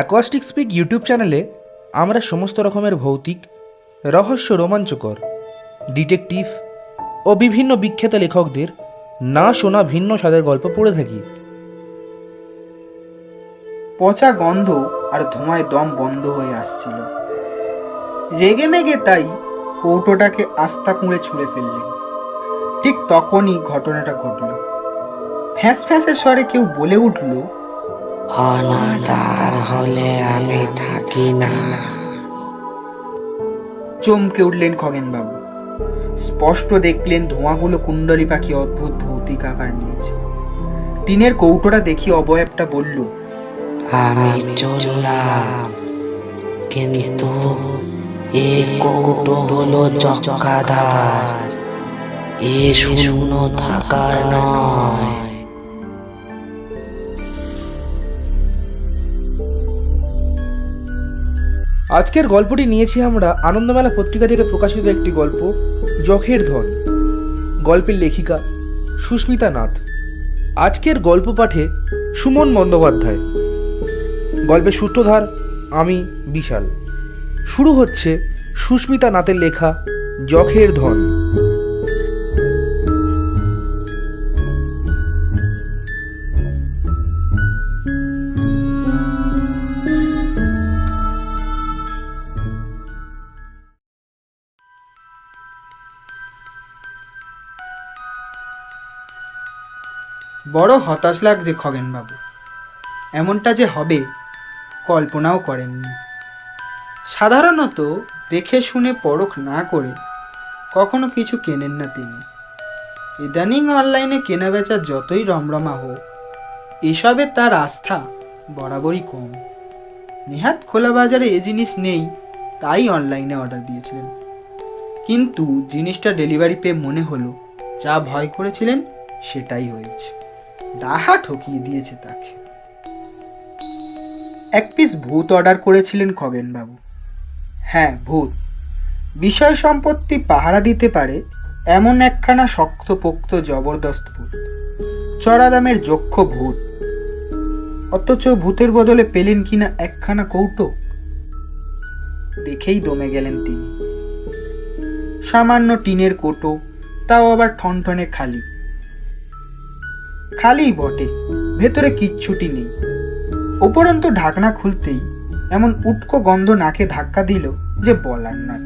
Acoustic speak YouTube চ্যানেলে আমরা সমস্ত রকমের ভৌতিক, রহস্য রোমাঞ্চকর ডিটেকটিভ ও বিভিন্ন বিখ্যাত লেখকদের না শোনা ভিন্ন স্বাদের গল্প পড়ে থাকি। পচা গন্ধ আর ধোঁয়ায় দম বন্ধ হয়ে আসছিল। রেগে মেগে তাই কৌটোটাকে আস্তা কুঁড়ে ছুঁড়ে ফেললেন। ঠিক তখনই ঘটনাটা ঘটল। ফ্যাঁস ফ্যাঁসের স্বরে কেউ বলে উঠল অনাদার হলে আমি থাকি না। চমকে উঠলেন খগেনবাবু। স্পষ্ট দেখলেন ধোঁয়াগুলো কুণ্ডলী পাখি অদ্ভুত ভৌতিক আকার নিয়েছে। টিনের কৌটোটা দেখি অবয়বটা বলল আমি চললাম কিন্তু এ কৌটো হলো চক্কাধার এ শূন্য থাকার নয়। আজকের গল্পটি নিয়েছি আমরা আনন্দমেলা পত্রিকা থেকে প্রকাশিত একটি গল্প, যখের ধন। গল্পের লেখিকা সুস্মিতা নাথ। আজকের গল্প পাঠে সুমন বন্দ্যোপাধ্যায়। গল্পের সূত্রধার আমি, বিশাল। শুরু হচ্ছে সুস্মিতা নাথের লেখা, যখের ধন। বড় হতাশ লাগছে খগেনবাবু। এমনটা যে হবে, কল্পনাও করেননি। সাধারণত দেখে শুনে পরখ না করে কখনো কিছু কেনেন না তিনি। ইদানিং অনলাইনে কেনাবেচা যতই রমরমা হোক, এসবে তার আস্থা বরাবরই কম। নেহাত খোলা বাজারে এ জিনিস নেই, তাই অনলাইনে অর্ডার দিয়েছিলেন। কিন্তু জিনিসটা ডেলিভারি পেয়ে মনে হলো, যা ভয় করেছিলেন, সেটাই হয়েছে। ডাহা ঠকিয়ে দিয়েছে তাকে। এক পিস ভূত অর্ডার করেছিলেন খগেনবাবু। হ্যাঁ ভূত। বিষয় সম্পত্তি পাহারা দিতে পারে এমন একখানা শক্তপোক্ত জবরদস্ত ভূত। চড়া দামের যক্ষ ভূত। অথচ ভূতের বদলে পেলেন কিনা একখানা কৌটো? দেখেই দমে গেলেন তিনি। সামান্য টিনের কোটো, তাও আবার ঠনঠনে খালি। খালিই বটে, ভেতরে কিচ্ছুটি নেই। উপরন্তু ঢাকনা খুলতেই এমন উটকো গন্ধ নাকে ধাক্কা দিল যে বলার নয়।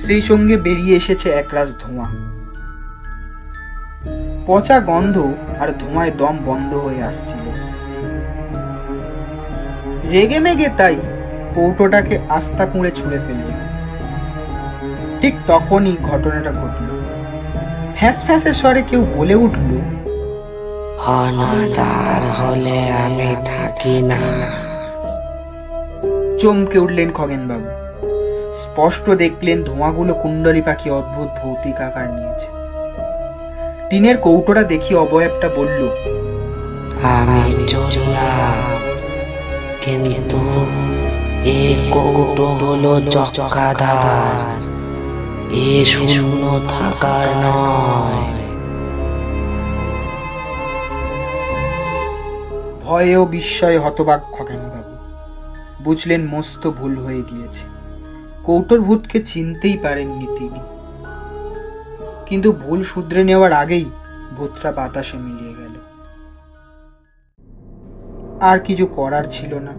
সেই সঙ্গে বেরিয়ে এসেছে একরাশ ধোঁয়া। পচা গন্ধ আর ধোঁয়ায় দম বন্ধ হয়ে আসছিল। রেগে মেগে তাই কৌটোটাকে আস্তা কুঁড়ে ছুঁড়ে ফেললেন ঠিক তখনই ঘটনাটা ঘটল। ফ্যাঁস ফ্যাঁসের স্বরে কেউ বলে উঠল অনাদার হলে আমি থাকি না। চমকে উঠলেন খগেনবাবু। স্পষ্ট দেখলেন ধোঁয়াগুলো কুণ্ডলী পাখি অদ্ভুত ভৌতিক আকার নিয়েছে। টিনের কৌটোটা দেখি অবয়বটা বলল আমি কিন্তু এ কৌটো হলো চক্কাধার এ শূন্য থাকার নয়। ভয়ে ও বিস্ময়ে হতবাক খগেনবাবু। বুঝলেন মস্ত ভুল হয়ে গিয়েছে। কৌটোর ভূতকে চিনতেই পারেননি তিনি। কিন্তু ভুল শুধরে নেওয়ার আগেই ভূতরা বাতাসে মিলিয়ে গেল। আর কিছু করার ছিল না।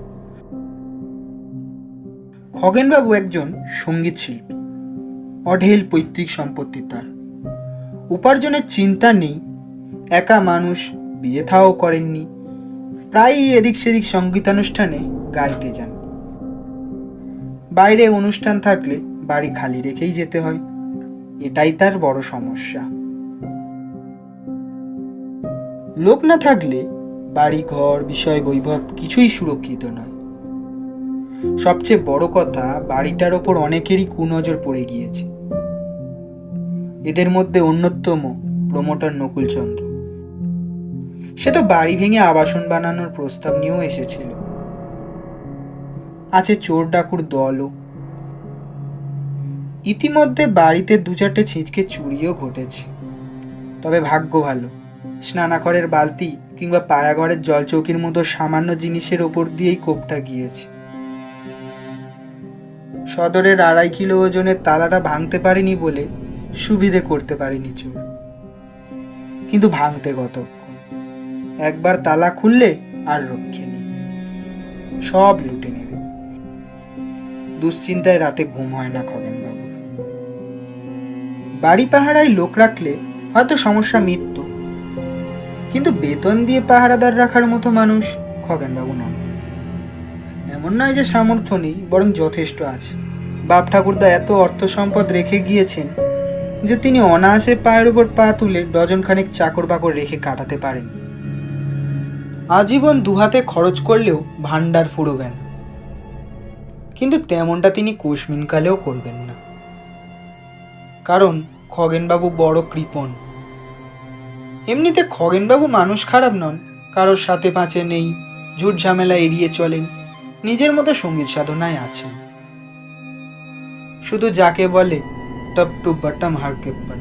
খগেনবাবু একজন সংগীত শিল্পী অঢেল পৈতৃক সম্পত্তি তার। উপার্জনের চিন্তা নেই, একা মানুষ বিয়ে থাও করেননি। প্রায়ই এদিক সেদিক সঙ্গীতানুষ্ঠানে গাইতে যান। বাইরে অনুষ্ঠান থাকলে বাড়ি খালি রেখেই যেতে হয়। এটাই তার বড় সমস্যা। লোক না থাকলে বাড়ি, ঘর, বিষয়, বৈভব কিছুই সুরক্ষিত নয়। সবচেয়ে বড় কথা বাড়িটার ওপর অনেকেরই কুনজর পড়ে গিয়েছে। এদের মধ্যে অন্যতম প্রমোটার নকুলচন্দ্র। সে তো বাড়ি ভেঙে আবাসন বানানোর প্রস্তাব নিয়েও এসেছিল। আছে চোর ডাকুর দলও। ইতিমধ্যে বাড়িতে দু চারটে ছিঁচকে চুরিও ঘটেছে। তবে ভাগ্য ভালো। স্নানাঘরের বালতি কিংবা পায়াঘরের জলচৌকির মতো সামান্য জিনিসের ওপর দিয়েই কোপটা গিয়েছে। সদরের আড়াই কিলো ওজনের তালাটা ভাঙতে পারিনি বলে সুবিধে করতে পারিনি চোর কিন্তু ভাঙতে কতক্ষণ? একবার তালা খুললে আর রক্ষে নেই। সব লুটে নেবে। দুশ্চিন্তায় রাতে ঘুম হয় না খগেনবাবু বাড়ি পাহারায় লোক রাখলে হয়তো সমস্যা মিটত। কিন্তু বেতন দিয়ে পাহারাদার রাখার মতো মানুষ খগেনবাবু নন। এমন নয় যে সামর্থ্য নেই, বরং যথেষ্ট আছে। বাপ ঠাকুরদা এত অর্থ সম্পদ রেখে গিয়েছেন যে তিনি অনায়াসে পায়ের উপর পা তুলে ডজন খানেক চাকর বাকর রেখে কাটাতে পারেন। আজীবন দুহাতে খরচ করলেও ভান্ডার ফুরবে না কিন্তু তেমনটা তিনি কোশমিনকালেও করবেন না। কারণ খগেনবাবু বড় কৃপণ। এমনিতে খগেনবাবু মানুষ খারাপ নন, কারোর সাথে পাঁচে নেই ঝুট ঝামেলা এড়িয়ে চলেন, নিজের মতো সংগীত সাধনায় আছেন। শুধু যাকে বলে টপ টু বটম হারকেপ্পান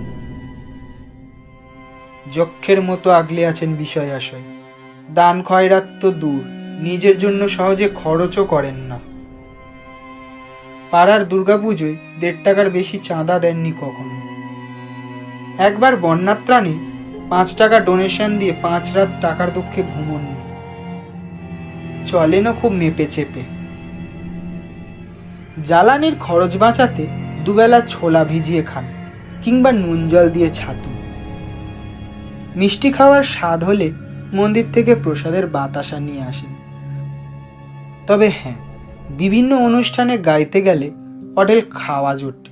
যক্ষের মতো আগলে আছেন বিষয় আশয় দান খয়রাত তো দূর, নিজের জন্য সহজে খরচও করেন না। পাড়ার দুর্গাপুজোয় দেড় টাকার বেশি চাঁদা দেননি কখনো। একবার বন্যার ত্রাণে পাঁচ টাকা ডোনেশন দিয়ে পাঁচ রাত টাকার দুঃখে ঘুমননি। চলেনও খুব মেপে চেপে। জ্বালানির খরচ বাঁচাতে দুবেলা ছোলা ভিজিয়ে খান কিংবা নুন জল দিয়ে ছাতু। মিষ্টি খাওয়ার স্বাদ হলে মন্দির থেকে প্রসাদের বাতাসা নিয়ে আসেন। তবে হ্যাঁ বিভিন্ন অনুষ্ঠানে গাইতে গেলে অডেল খাওয়া জোটে,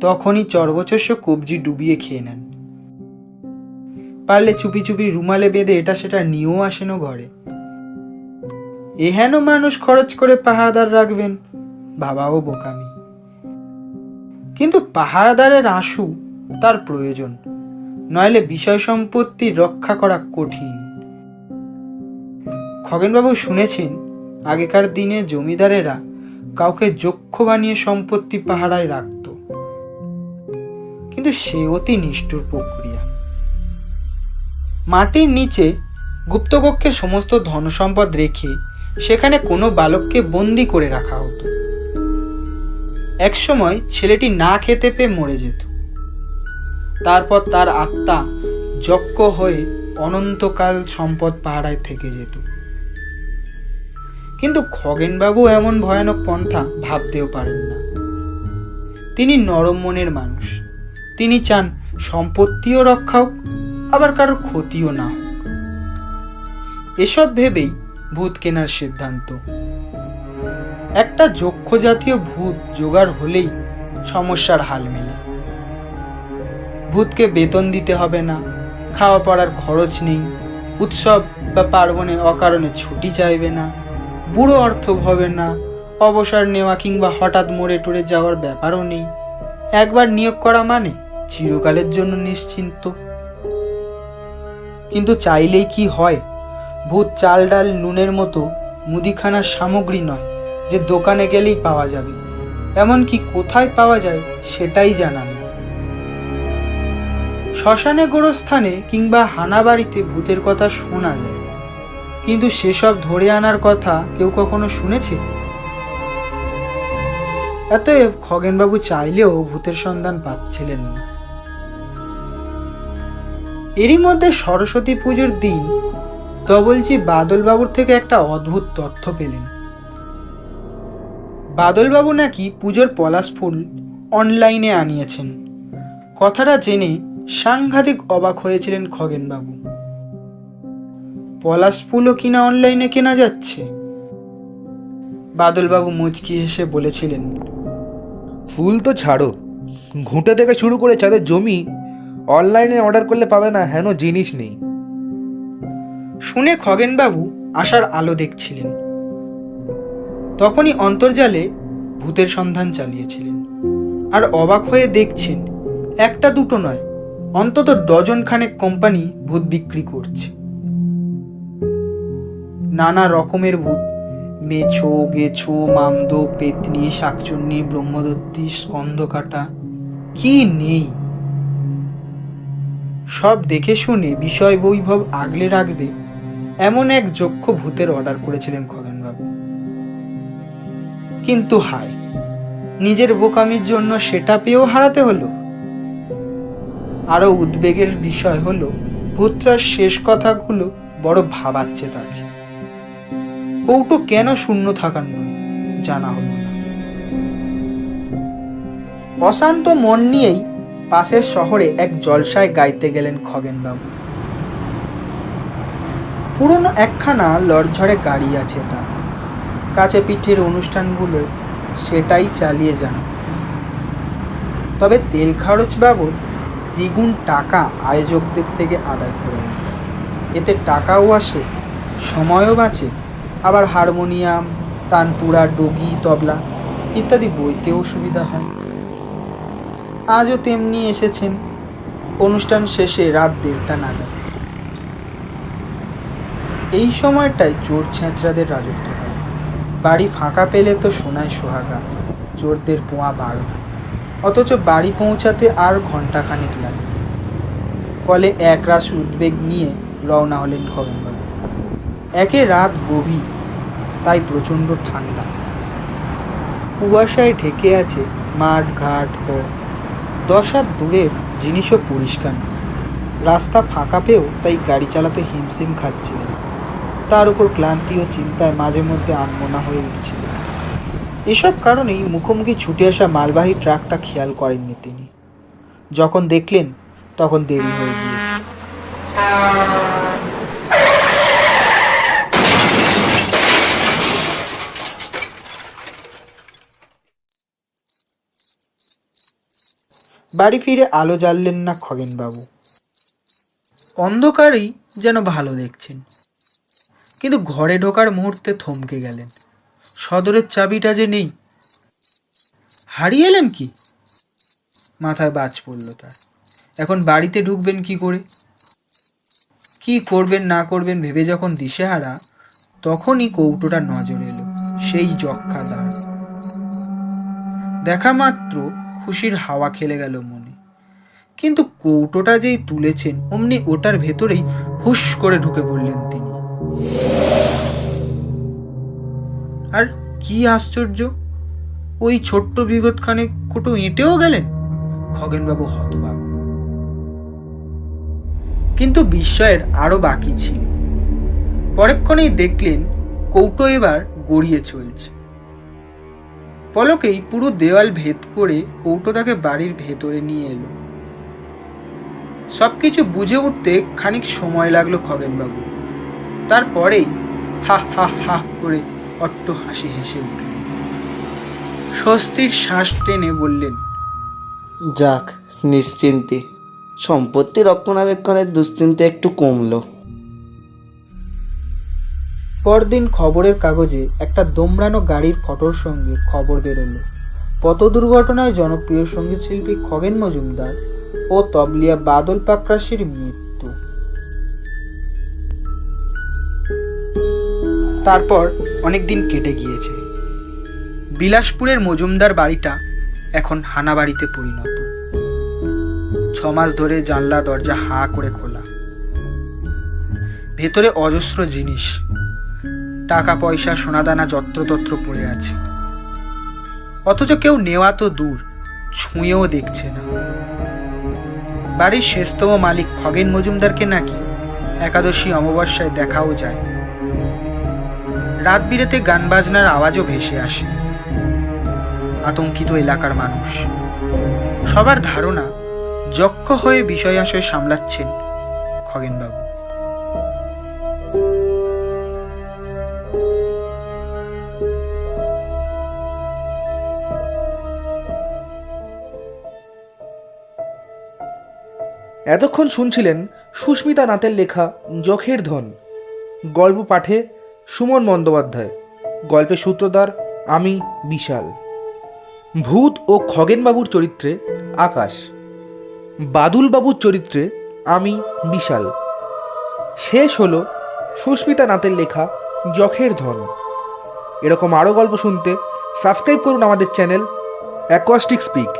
তখনই চর্বচস্য কবজি ডুবিয়ে খেয়ে নেন। পারলে চুপি চুপি রুমালে বেঁধে এটা সেটা নিয়েও আসেনও ঘরে। এহেন মানুষ খরচ করে পাহারাদার রাখবেন, বাবাও বোকামি। কিন্তু পাহারাদারের আশু তার প্রয়োজন, নইলে বিষয় সম্পত্তি রক্ষা করা কঠিন। খগেনবাবু শুনেছেন, আগেকার দিনে জমিদারেরা কাউকে যক্ষ বানিয়ে সম্পত্তি পাহারায় রাখত। কিন্তু সে অতি নিষ্ঠুর প্রক্রিয়া। মাটির নিচে গুপ্তকক্ষে সমস্ত ধনসম্পদ রেখে সেখানে কোনো বালককে বন্দি করে রাখা হতো। একসময় ছেলেটি না খেতে পেয়ে মরে যেত। তারপর তার আত্মা যজ্ঞ হয়ে অনন্তকাল সম্পদ পাহারায় থেকে যেত। কিন্তু খগেনবাবু এমন ভয়ানক পন্থা ভাবতেও পারেন না। তিনি নরম মনের মানুষ। তিনি চান সম্পত্তিও রক্ষা হোক, আবার কারোর ক্ষতিও না হোক। এসব ভেবেই ভূত কেনার সিদ্ধান্ত একটা যক্ষ জাতীয় ভূত জোগাড় হলেই সমস্যার হাল মেলে। ভূতকে বেতন দিতে হবে না, খাওয়া পড়ার খরচ নেই, উৎসব বা পার্বণে অকারণে ছুটি চাইবে না, বুড়ো অর্থ হবে না, অবসর নেওয়া কিংবা হঠাৎ মরে টরে যাওয়ার ব্যাপারও নেই। একবার নিয়োগ করা মানে চিরকালের জন্য নিশ্চিন্ত। কিন্তু চাইলেই কি হয়? ভূত চাল ডাল নুনের মতো মুদিখানার সামগ্রী নয়। যে দোকানে গেলেই পাওয়া যাবে। এমনকি কোথায় পাওয়া যায় সেটাই জানা নেই। শ্মশানে গোরস্থানে কিংবা হানাবাড়িতে ভূতের কথা শোনা যায়। কিন্তু সেসব ধরে আনার কথা কেউ কখনো শুনেছে? অতএব খগেনবাবু চাইলেও ভূতের সন্ধান পাচ্ছিলেন না। এরই মধ্যে সরস্বতী পুজোর দিন তবলজি বাদলবাবুর থেকে একটা অদ্ভুত তথ্য পেলেন। বাদলবাবু নাকি পুজোর পলাশ ফুল অনলাইনে আনিয়েছেন। কথাটা জেনে সাংঘাতিক অবাক হয়েছিলেন খগেনবাবু। পলাশ ফুলও কিনা অনলাইনে কেনা যাচ্ছে? বাদলবাবু মুচকি হেসে বলেছিলেন ফুল তো ছাড়ো ঘুঁটে থেকে শুরু করে যাদের জমি অনলাইনে অর্ডার করলে পাবে না হেন জিনিস নেই। শুনে খগেনবাবু আশার আলো দেখছিলেন। তখনই অন্তর্জালে ভূতের সন্ধান চালিয়েছিলেন। আর অবাক হয়ে দেখছেন, একটা দুটো নয়, অন্তত ডজন খানেক কোম্পানি ভূত বিক্রি করছে। নানা রকমের ভূত, মেছো, গেছো, মামদো, পেতনি, শাকচুন্নি, ব্রহ্মদত্তি স্কন্দকাটা কি নেই? সব দেখে শুনে বিষয় বৈভব আগলে রাখবে এমন এক যক্ষ ভূতের অর্ডার করেছিলেন খগেনবাবু কিন্তু হায়, নিজের বোকামির জন্য সেটা পেয়েও হারাতে হলো। আরও উদ্বেগের বিষয় হলো, ভূতরার শেষ কথাগুলো বড় ভাবাচ্ছে তাকে। কৌটো কেন শূন্য থাকার নয়, জানা হলো না। অশান্ত মন নিয়েই পাশের শহরে এক জলসায় গাইতে গেলেন খগেনবাবু। পুরনো একখানা লড়ঝড়ে গাড়ি আছে তার। কাছে পিঠের অনুষ্ঠানগুলো সেটাই চালিয়ে যান। তবে তেল খরচ বাবদ দ্বিগুণ টাকা আয়োজকদের থেকে আদায় করে এতে টাকাও আসে, সময়ও বাঁচে। আবার হারমোনিয়াম, তানপুরা, ডগি, তবলা ইত্যাদি বইতেও সুবিধা হয়। আজও তেমনি এসেছেন। অনুষ্ঠান শেষে রাত দেড়টা নাগাদ। এই সময়টায় চোর ছেঁচড়াদের রাজত্ব। বাড়ি ফাঁকা পেলে তো সোনায় সোহাগা। চোরদের পোয়া বারো। অথচ বাড়ি পৌঁছাতে আর ঘন্টাখানিক লাগে। ফলে এক একরাশ উদ্বেগ নিয়ে রওনা হলেন খগেনবাবু। একে রাত গভীর, তাই প্রচণ্ড ঠান্ডা। কুয়াশায় ঢেকে আছে মাঠ, ঘাট, পথ। দশ হাত দূরের জিনিসও পরিষ্কার রাস্তা ফাঁকা পেয়েও তাই গাড়ি চালাতে হিমশিম খাচ্ছিলেন। তার উপর ক্লান্তি ও চিন্তায় মাঝে মধ্যে আনমনা হয়ে উঠছিল। এসব কারণেই মুখোমুখি ছুটে আসা মালবাহী ট্রাকটা খেয়াল করেননি তিনি। যখন দেখলেন, তখন দেরি হয়ে গিয়েছে। বাড়ি ফিরে আলো জ্বাললেন না খগেনবাবু। অন্ধকারেই যেন ভালো দেখছেন। কিন্তু ঘরে ঢোকার মুহূর্তে থমকে গেলেন। সদরের চাবিটা যে নেই, হারিয়ে এলেন কি? মাথায় বাজ পড়ল তার। এখন বাড়িতে ঢুকবেন কি করে? কি করবেন, না করবেন ভেবে যখন দিশেহারা, তখনই কৌটোটা নজর এলো, সেই যক্ষা যক্ষাদার। দেখা মাত্র খুশির হাওয়া খেলে গেল মনে। কিন্তু কৌটোটা যেই তুলেছেন, অমনি ওটার ভেতরেই হুশ করে ঢুকে পড়লেন তিনি। আর কি আশ্চর্য, ওই ছোট্ট বিগতখানে কোটো এঁটেও গেলেন? খগেনবাবু হতবাক। কিন্তু বিস্ময়ের আরও বাকি ছিল। পরেক্ষণেই দেখলেন কৌটো এবার গড়িয়ে চলছে। পলকেই পুরো দেওয়াল ভেদ করে কৌটো তাকে বাড়ির ভেতরে নিয়ে এলো। সবকিছু বুঝে উঠতে খানিক সময় লাগল খগেনবাবু তারপরেই হা হা হা করে অট্ট হাসি হেসে উঠল। স্বস্তির শ্বাস টেনে বললেন যাক নিশ্চিন্তে। সম্পত্তি রক্ষণাবেক্ষণের দুশ্চিন্তা একটু কমলো। পরদিন খবরের কাগজে একটা দোমড়ানো গাড়ির ফটোর সঙ্গে খবর বেরোলো। পথ দুর্ঘটনায় জনপ্রিয় সংগীত শিল্পী খগেন মজুমদার ও তবলিয়া বাদল পাকরাশির মৃত্যু। তারপর অনেক দিন কেটে গিয়েছে। বিলাসপুরের মজুমদার বাড়িটা এখন হানা বাড়িতে পরিণত। ছ মাস ধরে জানলা দরজা হা করে খোলা। ভেতরে অজস্র জিনিস। টাকা পয়সা সোনাদানা, যত্রতত্র পড়ে আছে। অথচ কেউ নেওয়া তো দূর, ছুঁয়েও দেখছে না। বাড়ির শেষতম মালিক খগেন মজুমদারকে নাকি একাদশী অমাবস্যায় দেখাও যায়। রাত বিরেতে গান বাজনার আওয়াজও ভেসে আসে। আতঙ্কিত এলাকার মানুষ। সবার ধারণা, যক্ষ হয়ে বিষয় আশয় সামলাচ্ছেন খগেনবাবু। এতক্ষণ শুনছিলেন সুস্মিতা নাথের লেখা যখের ধন। গল্প পাঠে সুমন বন্দ্যোপাধ্যায়। গল্পের সূত্রধার আমি বিশাল। ভূত ও খগেনবাবুর চরিত্রে আকাশ। বাদুলবাবুর চরিত্রে আমি বিশাল। শেষ হলো সুস্মিতা নাথের লেখা যখের ধন। এরকম আরও গল্প শুনতে সাবস্ক্রাইব করুন আমাদের চ্যানেল অ্যাকোয়াস্টিক স্পিক।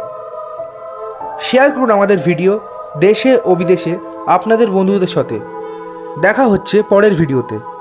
শেয়ার করুন আমাদের ভিডিও দেশে ও বিদেশে আপনাদের বন্ধুদের সাথে। দেখা হচ্ছে পরের ভিডিওতে।